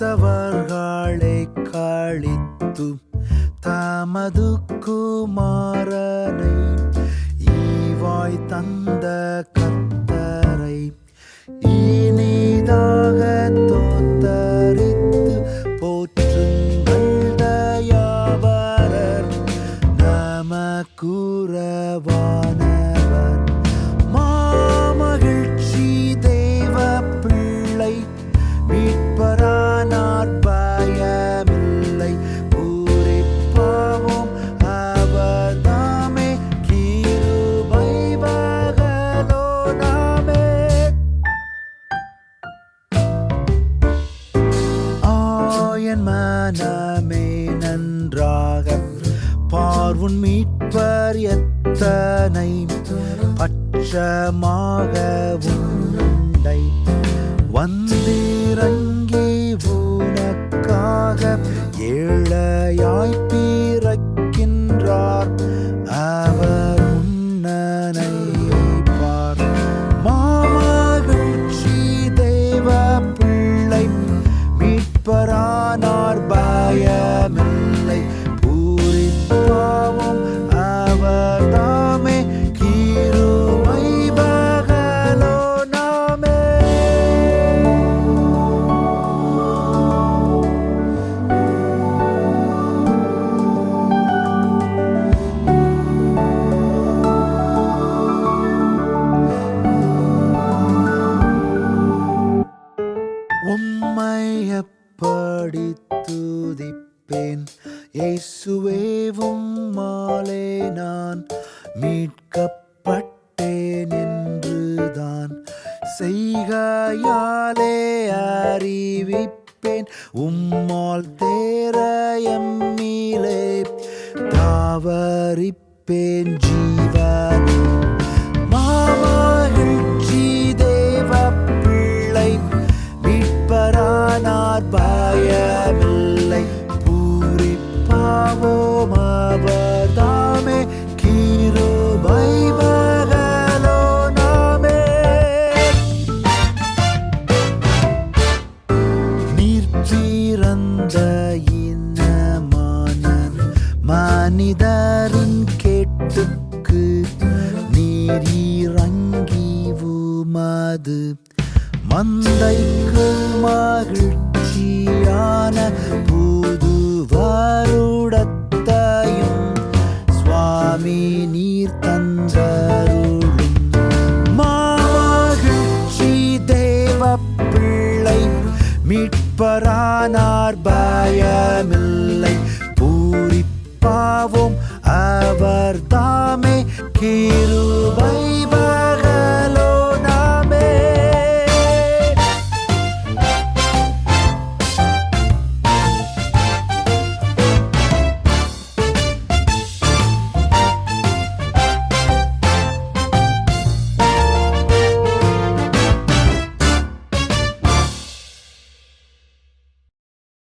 கிறிஸ்தவர்களை காளித்து தமது குமாரனை ஈவாய் தந்த கத்தரை இனிதாக தோத்தரித்து போற்றுங்கள் தயாபரர். நமக்குறவானவர் மீட்பர் எத்தனை பட்சமாக உண்டை. வந்திறங்கி உனக்காக ஏழையாய் பிறக்கின்றார். துதிப்பேன் இயேசுவேவும் மாலே நான் மீட்கப்பட்டேன் என்றுதான். செய்கையாலே அறிவிப்பேன். உம்மால் தேர எம்மிலே தாவரிப்பேன் ஜீவனே. மாமகிழ்ச்சி தேவ பிள்ளை மீட்பரானார் பிறந்த இனமான மனிதரின் கேட்டுக்கு நீர் இறங்கி உமது மந்தைக்கு மகிழ்ச்சியான புது வருடத்தையும் சுவாமி நீர் தந்த மீட்பரானார் பயமில்லை.